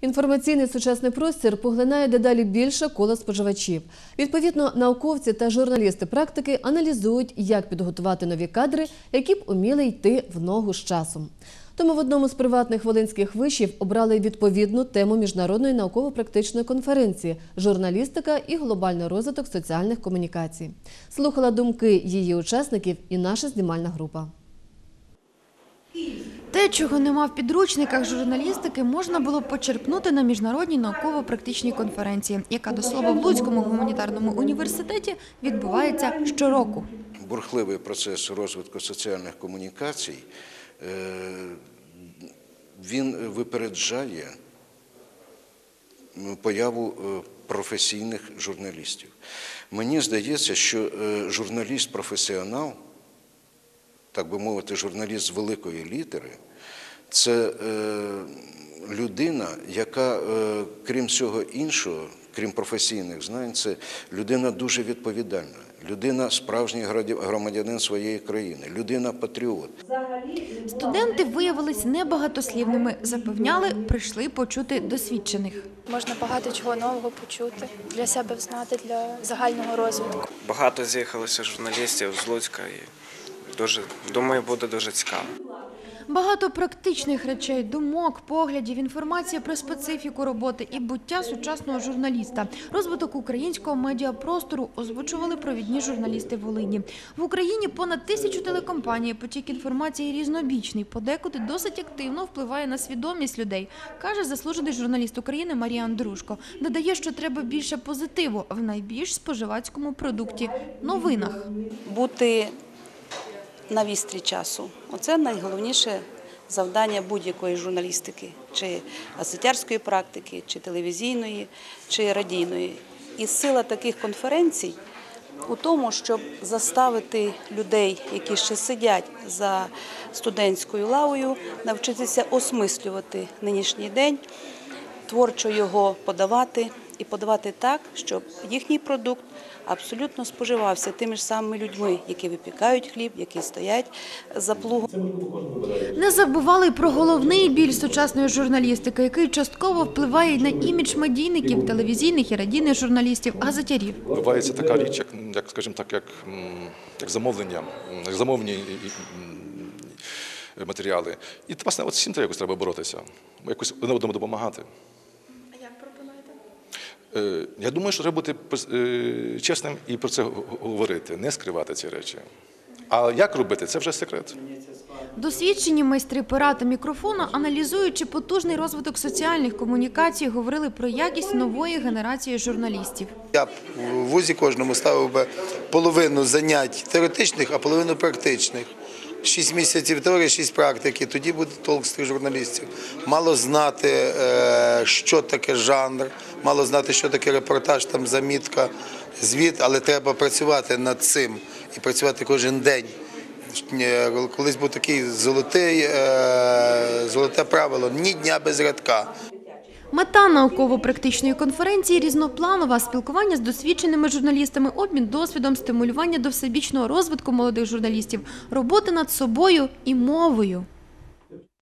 Інформаційний сучасний простір поглинає дедалі більше коло споживачів. Відповідно, науковці та журналісти практики аналізують, як підготувати нові кадри, які б уміли йти в ногу з часом. Тому в одному з приватних волинських вишів обрали відповідну тему міжнародної науково-практичної конференції журналістика і глобальний розвиток соціальних комунікацій. Слухала думки її учасників і наша знімальна група. Те, чого нема в підручниках журналістики, можна було почерпнути на міжнародній науково-практичній конференції, яка до слова в Луцькому гуманітарному університеті відбувається щороку. бурхливий процес розвитку соціальних комунікацій, е, він випереджає появу е, професійних журналістів. Мені здається, що е, журналіст-професіонал, так би мовити, журналіст з великої літери, це е, людина, яка, е, крім всього іншого, крім професійних знань, це людина дуже відповідальна, людина справжній громадянин своєї країни, людина патріот. Студенти виявились небагатослівними, запевняли, прийшли почути досвідчених. Можна багато чого нового почути, для себе знати, для загального розвитку. Багато з'їхалося журналістів з Луцька і дуже думаю, буде дуже цікаво. Багато практичних речей, думок, поглядів, інформація про специфіку роботи і буття сучасного журналіста. Розвиток українського медіапростору озвучували провідні журналісти Волині. В Україні понад тисячу телекомпаній. Потік інформації різнобічний, подекуди досить активно впливає на свідомість людей, каже заслужений журналіст України Марія Андрушко. Додає, що треба більше позитиву в найбільш споживацькому продукті новинах. бути на вістрі часу. Оце найголовніше завдання будь-якої журналістики, чи асетярської практики, чи телевізійної, чи радійної. І сила таких конференцій у тому, щоб заставити людей, які ще сидять за студентською лавою, навчитися осмислювати нинішній день, творчо його подавати і подавати так, щоб їхній продукт абсолютно споживався тими ж самими людьми, які випікають хліб, які стоять за плугом. Не забували й про головний біль сучасної журналістики, який частково впливає й на імідж медійників, телевізійних і радійних журналістів, газетярів. Відбувається така річ, як, як скажімо так, як, як замовлення, як замовні матеріали. І власне, от з цим треба якось треба боротися, якось одне одному допомагати. А як пропонуєте? Е, Я думаю, що треба бути е, чесним і про це говорити, не скривати ці речі. А як робити, це вже секрет. Досвідчені майстри пера та мікрофона, аналізуючи потужний розвиток соціальних комунікацій, говорили про якість нової генерації журналістів. Я б в вузі кожному ставив би половину занять теоретичних, а половину практичних. Шість місяців теорії, шість практики. Тоді буде толк з тих журналістів. Мало знати, е, що таке жанр, мало знати, що таке репортаж, там замітка, звіт, але треба працювати над цим і працювати кожен день. Е, Колись був такий золотий, е, золоте правило ні дня без рядка. Мета науково-практичної конференції різнопланова спілкування з досвідченими журналістами, обмін досвідом, стимулювання до всебічного розвитку молодих журналістів, роботи над собою і мовою.